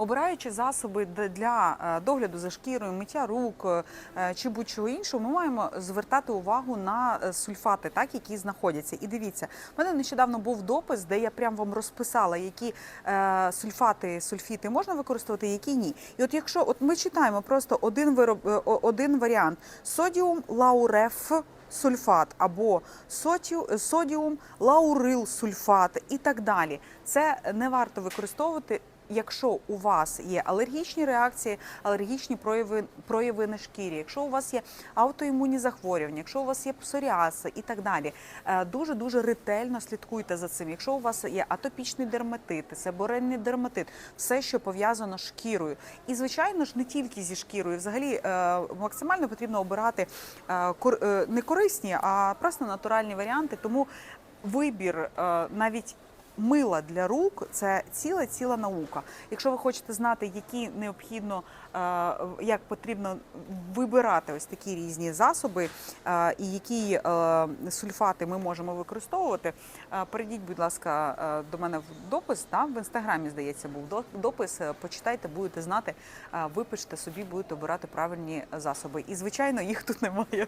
обираючи засоби для е, догляду за шкірою, миття рук е, чи будь-чого іншого, ми маємо звертати увагу на е, сульфати, так які знаходяться. І дивіться, в мене нещодавно був допис, де я прям вам розписала, які сульфати, сульфіти можна використовувати, які ні. І от якщо от ми читаємо просто один вироб, один варіант: содіум лауреф. Сульфат або содіум, лаурил сульфат і так далі. Це не варто використовувати, якщо у вас є алергічні реакції, алергічні прояви, прояви на шкірі, якщо у вас є аутоімунні захворювання, якщо у вас є псоріази і так далі. Дуже дуже ретельно слідкуйте за цим. Якщо у вас є атопічний дерматит, себорельний дерматит, все, що пов'язано з шкірою. І звичайно ж не тільки зі шкірою. Взагалі е, максимально потрібно обирати е, е, не корисні, а просто натуральні варіанти. Тому вибір навіть мила для рук це ціла ціла наука. Якщо ви хочете знати, які необхідно, е, як потрібно вибирати ось такі різні засоби е, і які е, сульфати ми можемо використовувати, перейдіть, будь ласка, до мене в допис. Да? В інстаграмі здається, був допис. Почитайте, будете знати, випишете собі, будете обирати правильні засоби. І звичайно, їх тут немає.